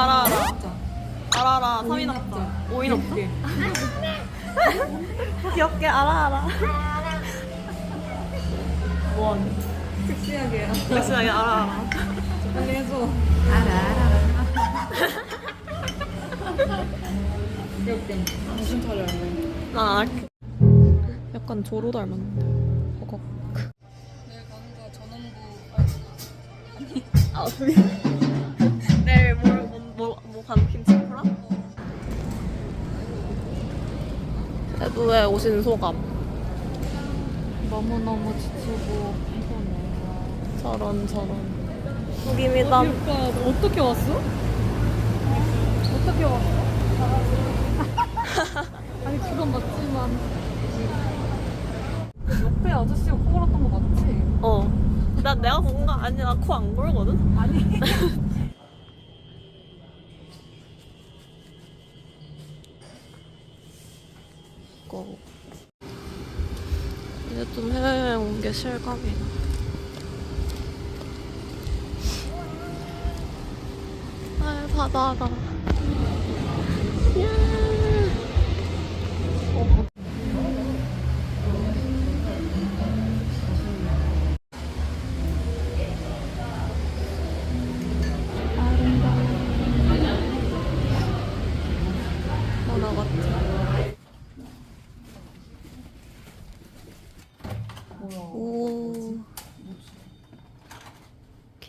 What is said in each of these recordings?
알아 알아. 알아 알아 3인 오인 합자 합자. 5인 합자 귀엽게. 귀엽게 알아 알아 뭐하니? 섹시하게. 섹시하게 알아 알아 빨리 해줘. 귀엽게. 정신 차려야 돼. 난안 할게 약간 조로 닮았는데 허걱 내일 가는 거 전원부. 아 우리 내일 가는 김치프라? 대구에 오신 소감 너무너무 지치고 피곤해. 저런 저런 여기입니다 오빠 어떻게 왔어? 어떻게 왔어? 아니 그건 맞지만 옆에 아저씨가 코 골았던 거 맞지? 어난 내가 본 거 아니야 코안 골거든? 아니 좀 해외여행 온게 실감이 나 아 바다다 야.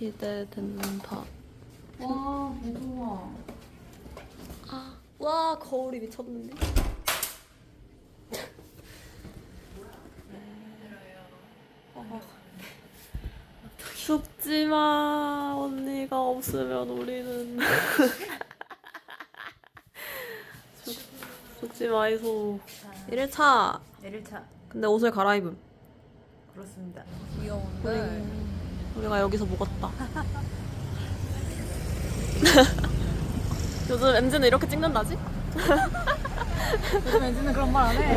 기대된다 와 무서워. 아, 와 거울이 미쳤는데? 죽지 마 언니가 없으면 우리는. 죽, 죽지 마 이소. 1차. 1일차. 근데 옷을 갈아입음. 그렇습니다. 귀여운데 우리가 여기서 먹었다. 요즘 MZ는 이렇게 찍는다지? 요즘 엔지는 그런 말 안 해.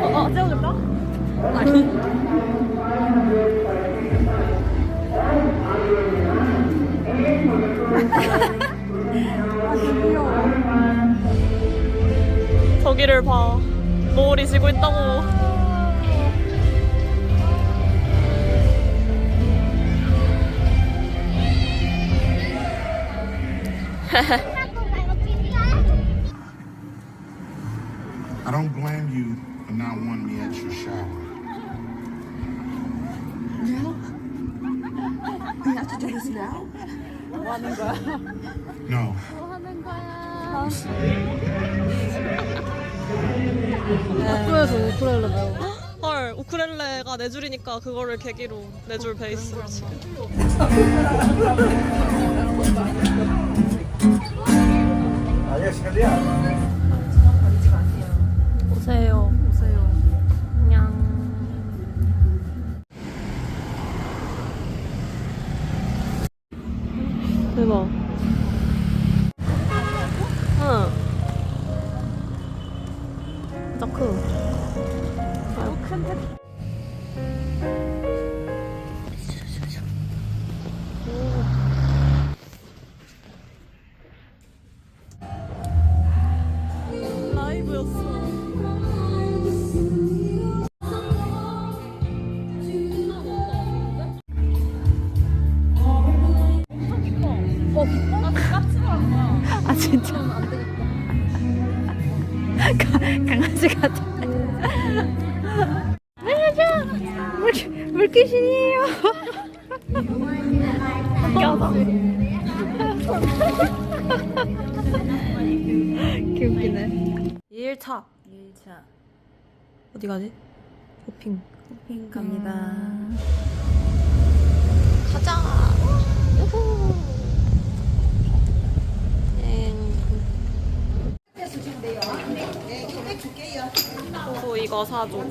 어, 어 찍어줄까? 아니. 귀여워. 저기를 봐. 노을이 지고 있다고. I don't blame you for not wanting me at your shower. We have to do this now? 뭐 하는 거야? No, 학교에서 우쿨렐레 배우고. 헐, 우크렐레가 네 줄이니까 그거를 계기로 네 줄 베이스를 치게. 오세요. 보세요. 아 진짜. 물, 물귀신이에요 2일차. 1차. 어디 가지? 쇼핑. 쇼핑 갑니다. 가자. 우후. 또 이거 사줘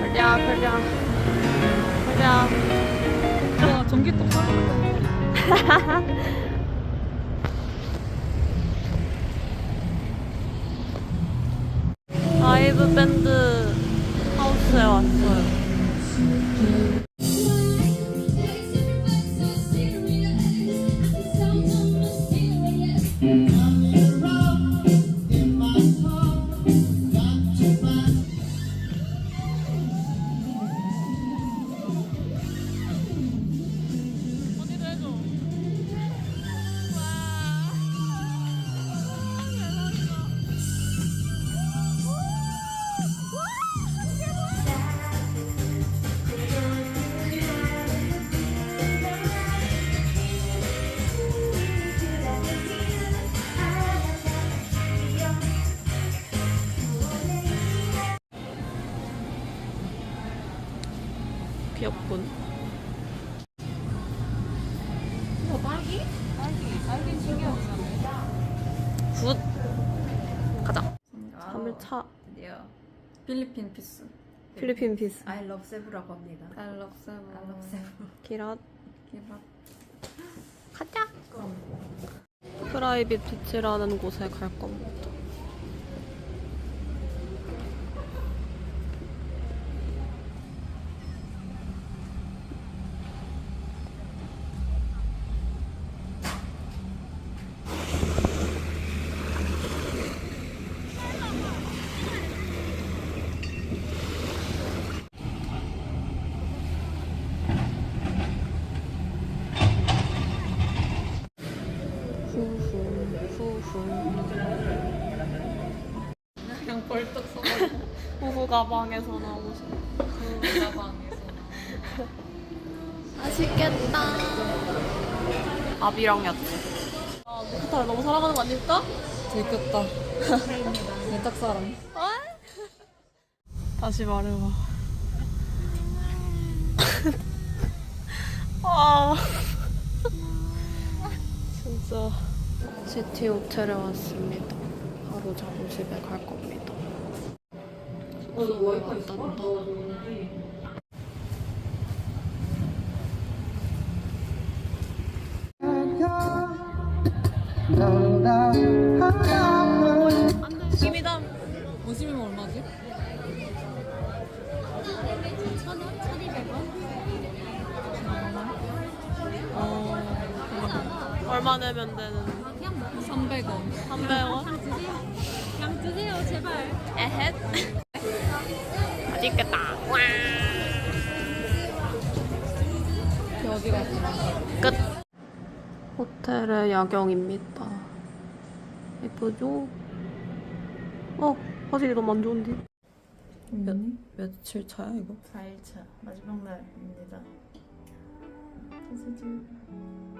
快点，快点，快点！ 전기톱 사는데. 라이브 밴드 하우스에 왔어요. 굿. 가자. 3일차 드디어 필리핀 피스. 필리핀 피스. I love 세부라고 합니다. 알럽세브. 알럽세부. 기랏. 기밥. 가자. 프라이빗 비치라는 곳에 갈 겁니다. 후후 후후. 그냥 벌떡 서 후후 가방에서 나오신. 그 가방에서. 맛있겠다. 밥이랑 야채. 아, 카타를 너무 사랑하는 거 아닐까? 들켰다. 내 짝사랑. 다시 말해봐. 아. 진짜. 시티 호텔에 왔습니다. 바로 잠실에 갈 겁니다. 숙소에 왔단다. 김이담. 50이면 얼마지? 얼마 내면 되는? 300원. 300원? 그냥 드세요, 제발. 에헷. 맛있겠다. 와. 갔어? 끝. 호텔의 야경입니다. 예쁘죠? 어, 화질이 너무 안 좋은데? 몇, 며칠 차야, 이거? 4일차 마지막 날입니다.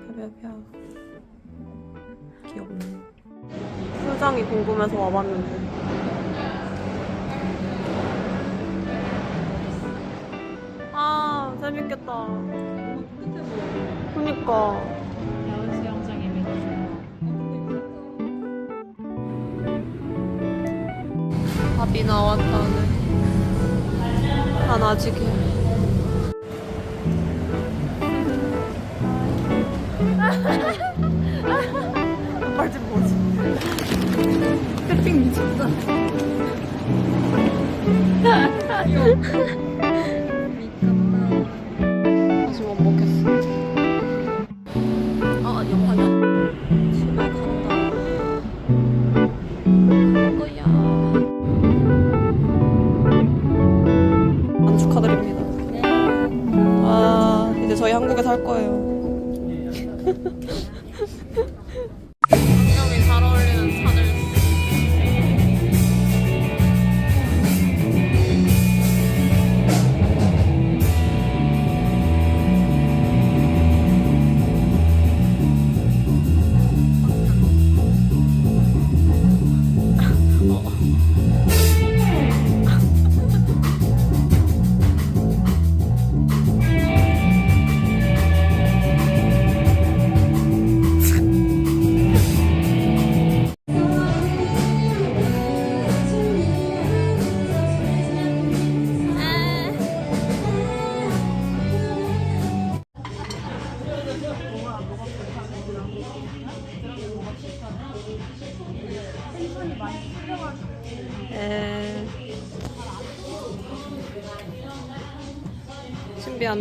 펴펴펴. 귀엽네. 풀장이 궁금해서 와봤는데. 아, 재밌겠다. 그니까. 밥이 나왔다네. 하나지게. 빨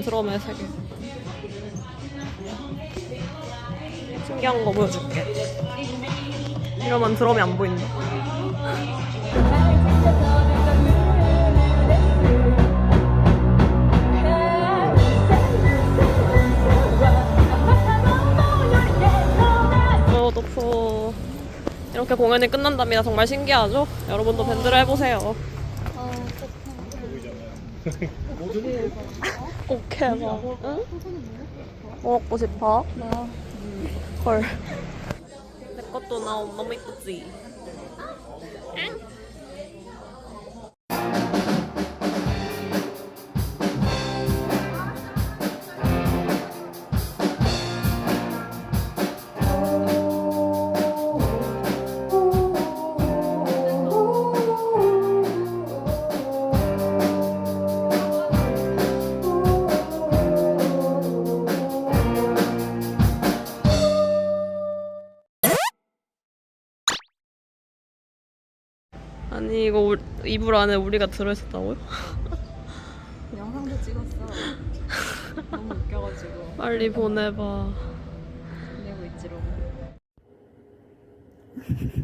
드럼의 세계. 신기한 거 보여줄게. 이러면 드럼이 안 보인다. 로도프 이렇게 공연이 끝난답니다. 정말 신기하죠? 여러분도 밴드를 해보세요. 오케이 뭐. 응? 뭐 먹고 싶어? 나. 헐. 내 것도 나 너무 이쁘지? 아니 이거 울- 이불 안에 우리가 들어있었다고요? 영상도 찍었어. 너무 웃겨가지고 빨리 보내봐. 보내고 있지롱.